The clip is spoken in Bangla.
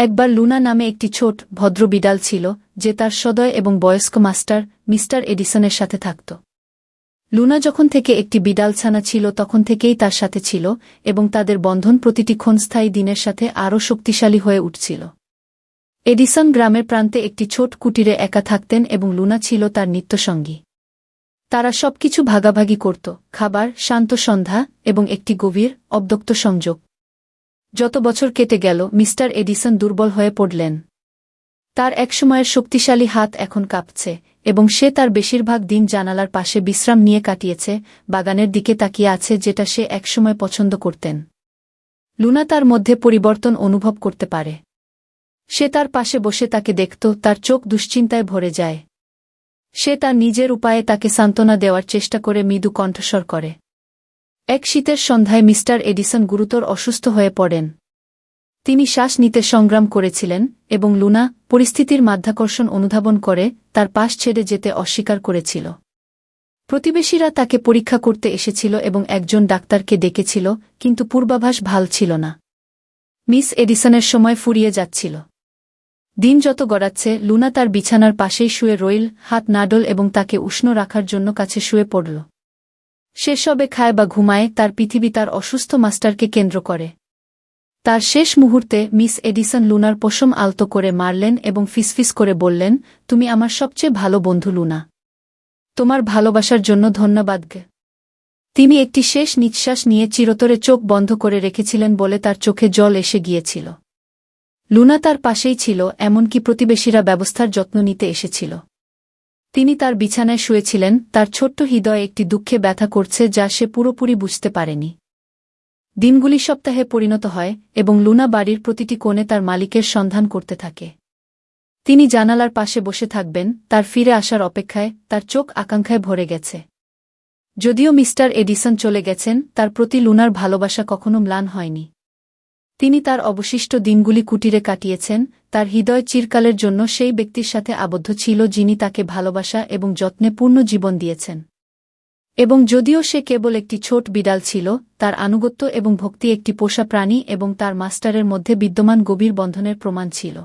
একবার লুনা নামে একটি ছোট, ভদ্র বিড়াল ছিল, যে তার সদয় এবং বয়স্ক মাস্টার, মিস্টার এডিসনের সাথে থাকত। লুনা যখন থেকে একটি বিড়াল ছানা ছিল, তখন থেকেই তার সাথে ছিল এবং তাদের বন্ধন প্রতিটি ক্ষণস্থায়ী দিনের সাথে আরও শক্তিশালী হয়ে উঠছিল। এডিসন গ্রামের প্রান্তে একটি ছোট কুটিরে একা থাকতেন এবং লুনা ছিল তার নিত্যসঙ্গী। তারা সবকিছু ভাগাভাগি করত, খাবার, শান্ত সন্ধ্যা এবং একটি গভীর, অব্দক্ত সংযোগ। যত বছর কেটে গেল, মিস্টার এডিসন দুর্বল হয়ে পড়লেন। তার একসময়ের শক্তিশালী হাত এখন কাঁপছে, এবং সে তার বেশিরভাগ দিন জানালার পাশে বিশ্রাম নিয়ে কাটিয়েছে, বাগানের দিকে তাকিয়ে আছে যেটা সে একসময় পছন্দ করতেন। লুনা তার মধ্যে পরিবর্তন অনুভব করতে পারে। সে তার পাশে বসে তাকে দেখত, তার চোখ দুশ্চিন্তায় ভরে যায়। সে তার নিজের উপায়ে তাকে সান্ত্বনা দেওয়ার চেষ্টা করে মৃদু কণ্ঠস্বর করে। এক শীতের সন্ধ্যায় মিস্টার এডিসন গুরুতর অসুস্থ হয়ে পড়েন। তিনি শ্বাস নিতে সংগ্রাম করেছিলেন এবং লুনা পরিস্থিতির মাধ্যাকর্ষণ অনুধাবন করে তার পাশ ছেড়ে যেতে অস্বীকার করেছিল। প্রতিবেশীরা তাকে পরীক্ষা করতে এসেছিল এবং একজন ডাক্তারকে ডেকেছিল, কিন্তু পূর্বাভাস ভালো ছিল না। মিস এডিসনের সময় ফুরিয়ে যাচ্ছিল। দিন যত গড়াচ্ছে, লুনা তার বিছানার পাশেই শুয়ে রইল, হাত নাডল এবং তাকে উষ্ণ রাখার জন্য কাছে শুয়ে পড়ল। সে সবে খায় বা ঘুমায়, তার পৃথিবী তার অসুস্থ মাস্টারকে কেন্দ্র করে। তার শেষ মুহূর্তে মিস এডিসন লুনার পশম আলতো করে মারলেন এবং ফিসফিস করে বললেন, তুমি আমার সবচেয়ে ভালো বন্ধু লুনা। তোমার ভালোবাসার জন্য ধন্যবাদ তিনি একটি শেষ নিঃশ্বাস নিয়ে চিরতরে চোখ বন্ধ করে রেখেছিলেন বলে তার চোখে জল এসে গিয়েছিল। লুনা তার পাশেই ছিল, এমনকি প্রতিবেশীরা ব্যবস্থার যত্ন নিতে এসেছিল। তিনি তার বিছানায় শুয়েছিলেন, তার ছোট্ট হৃদয়ে একটি দুঃখে ব্যথা করছে যা সে পুরোপুরি বুঝতে পারেনি। দিনগুলি সপ্তাহে পরিণত হয় এবং লুনা বাড়ির প্রতিটি কোণে তার মালিকের সন্ধান করতে থাকে। তিনি জানালার পাশে বসে থাকবেন, তার ফিরে আসার অপেক্ষায় তার চোখ আকাঙ্ক্ষায় ভরে গেছে। যদিও মিস্টার এডিসন চলে গেছেন, তার প্রতি লুনার ভালোবাসা কখনো ম্লান হয়নি। তিনি তার অবশিষ্ট দিনগুলি কুটিরে কাটিয়েছেন, তার হৃদয় চিরকালের জন্য সেই ব্যক্তির সাথে আবদ্ধ ছিল যিনি তাকে ভালোবাসা এবং যত্নে পূর্ণ জীবন দিয়েছেন। এবং যদিও সে কেবল একটি ছোট বিড়াল ছিল, তার আনুগত্য এবং ভক্তি একটি পোষা প্রাণী এবং তার মাস্টারের মধ্যে বিদ্যমান গভীর বন্ধনের প্রমাণ ছিল।